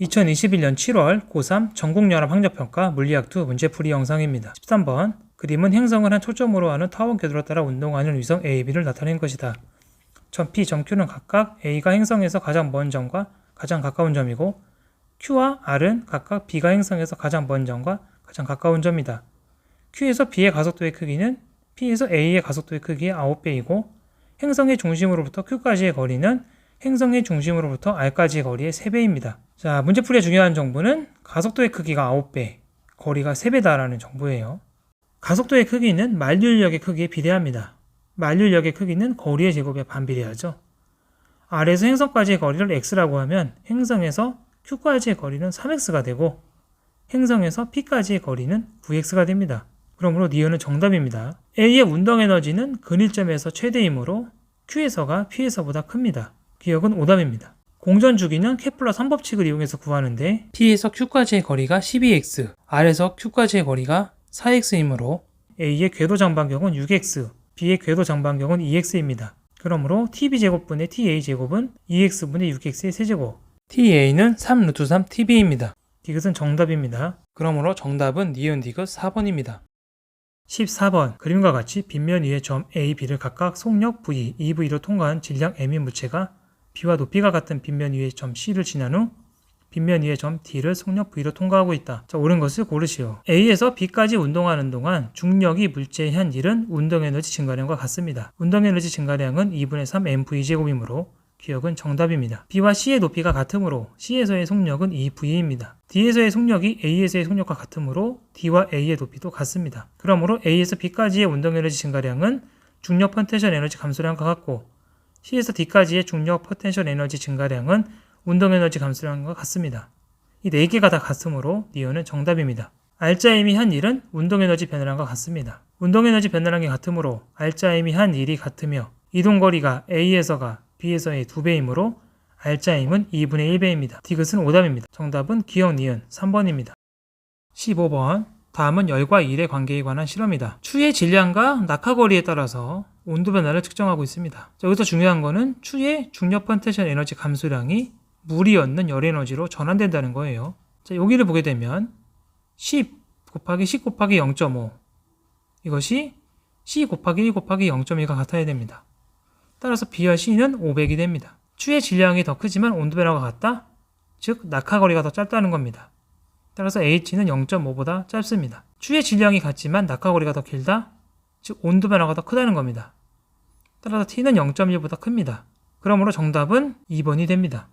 2021년 7월 고3 전국연합학력평가 물리학 2 문제풀이 영상입니다. 13번 그림은 행성을 한 초점으로 하는 타원 궤도로 따라 운동하는 위성 A, B를 나타낸 것이다. 점 P, 점 Q는 각각 A가 행성에서 가장 먼 점과 가장 가까운 점이고 Q와 R은 각각 B가 행성에서 가장 먼 점과 가장 가까운 점이다. Q에서 B의 가속도의 크기는 P에서 A의 가속도의 크기의 9배이고 행성의 중심으로부터 Q까지의 거리는 행성의 중심으로부터 R까지의 거리의 3배입니다. 자, 문제풀이의 중요한 정보는 가속도의 크기가 9배, 거리가 3배다라는 정보예요. 가속도의 크기는 만류력의 크기에 비례합니다. 만류력의 크기는 거리의 제곱에 반비례하죠. R에서 행성까지의 거리를 x라고 하면 행성에서 q까지의 거리는 3x가 되고 행성에서 p까지의 거리는 9x가 됩니다. 그러므로 니은은 정답입니다. A의 운동 에너지는 근일점에서 최대이므로 q에서가 p에서보다 큽니다. 기억은 오답입니다. 공전 주기는 케플러 3법칙을 이용해서 구하는데 P에서 Q까지의 거리가 12x, R에서 Q까지의 거리가 4x이므로 A의 궤도 장반경은 6x, B의 궤도 장반경은 2x입니다. 그러므로 TB제곱분의 TA제곱은 2x분의 6x의 세제곱, TA는 3루트 3 TB입니다. 디귿은 정답입니다. 그러므로 정답은 니은 디귿 4번입니다. 14번 그림과 같이 빗면 위의 점 A, B를 각각 속력 V, EV로 통과한 질량 M인 무체가 B와 높이가 같은 빗면 위의 점 C를 지난 후 빗면 위의 점 D를 속력 V로 통과하고 있다. 자, 옳은 것을 고르시오. A에서 B까지 운동하는 동안 중력이 물체의 한 일은 운동에너지 증가량과 같습니다. 운동에너지 증가량은 2분의 3 mv제곱이므로 기억은 정답입니다. B와 C의 높이가 같으므로 C에서의 속력은 2V입니다. D에서의 속력이 A에서의 속력과 같으므로 D와 A의 높이도 같습니다. 그러므로 A에서 B까지의 운동에너지 증가량은 중력 포텐셜 에너지 감소량과 같고 C에서 D까지의 중력 포텐셜 에너지 증가량은 운동 에너지 감소량과 같습니다. 이 네 개가 다 같으므로 니은은 정답입니다. R자임이 한 일은 운동 에너지 변화량과 같습니다. 운동 에너지 변화량이 같으므로 R자임이 한 일이 같으며 이동 거리가 A에서가 B에서의 2배이므로 R자임은 2분의 1배입니다. 디귿은 오답입니다. 정답은 기억 니은 3번입니다. 15번 다음은 열과 일의 관계에 관한 실험이다. 추의 질량과 낙하거리에 따라서 온도 변화를 측정하고 있습니다. 자, 여기서 중요한 거는 추의 중력 포텐셜 에너지 감소량이 물이 얻는 열 에너지로 전환된다는 거예요. 자, 여기를 보게 되면 10 곱하기 10 곱하기 0.5 이것이 C 곱하기 1 곱하기 0.2가 같아야 됩니다. 따라서 B와 C는 500이 됩니다. 추의 질량이 더 크지만 온도 변화가 같다? 즉 낙하거리가 더 짧다는 겁니다. 따라서 H는 0.5보다 짧습니다. 추의 질량이 같지만 낙하거리가 더 길다? 즉 온도 변화가 더 크다는 겁니다. 따라서 T는 0.1보다 큽니다. 그러므로 정답은 2번이 됩니다.